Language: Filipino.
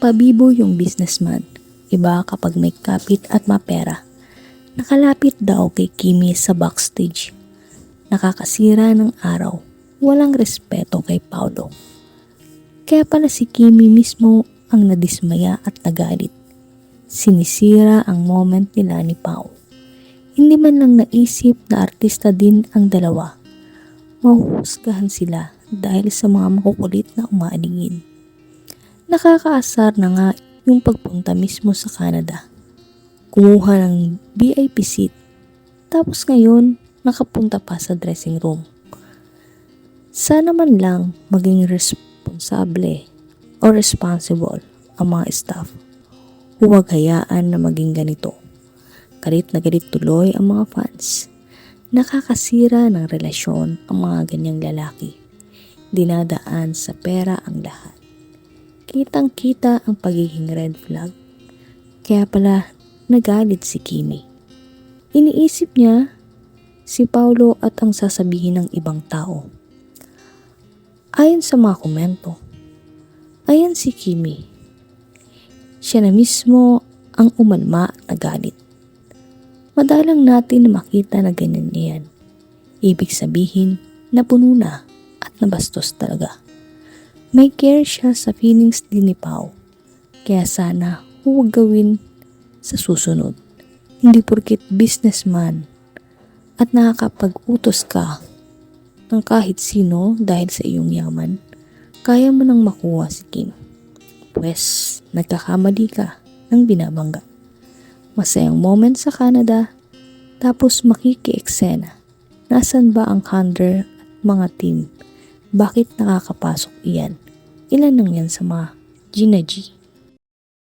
Nagpabibo yung businessman. Iba kapag may kapit at mapera. Nakalapit daw kay Kimi sa backstage. Nakakasira ng araw. Walang respeto kay Paulo. Kaya pala si Kimi mismo ang nadismaya at nagalit. Sinisira ang moment nila ni Pao. Hindi man lang naisip na artista din ang dalawa. Mahuhusgahan sila dahil sa mga makukulit na umaalingin. Nakakaasar na nga yung pagpunta mismo sa Canada. Kumuha ng VIP seat. Tapos ngayon, nakapunta pa sa dressing room. Sana man lang maging responsable o responsible ang mga staff. Huwag hayaan na maging ganito. Galit na galit tuloy ang mga fans. Nakakasira ng relasyon ang mga ganyang lalaki. Dinadaan sa pera ang lahat. Kitang kita ang pagiging red flag. Kaya pala nagalit si Kimi. Iniisip niya si Paulo at ang sasabihin ng ibang tao. Ayon sa mga komento, ayan si Kimi. Siya na mismo ang umalma at nagalit. Madalang natin na makita na ganyan niyan. Ibig sabihin, napuno na at nabastos talaga. May care siya sa feelings din ni Pao. Kaya sana huwag gawin sa susunod. Hindi porkit businessman at nakakapag-utos ka ng kahit sino dahil sa iyong yaman, kaya mo nang makuha si Kim. Pwes, nagkakamali ka ng binabangga. Masayang moment sa Canada, tapos makiki-eksena. Nasaan ba ang Hunter at mga team? Bakit nakakapasok iyan? Ilan lang yan sa mga Gina G?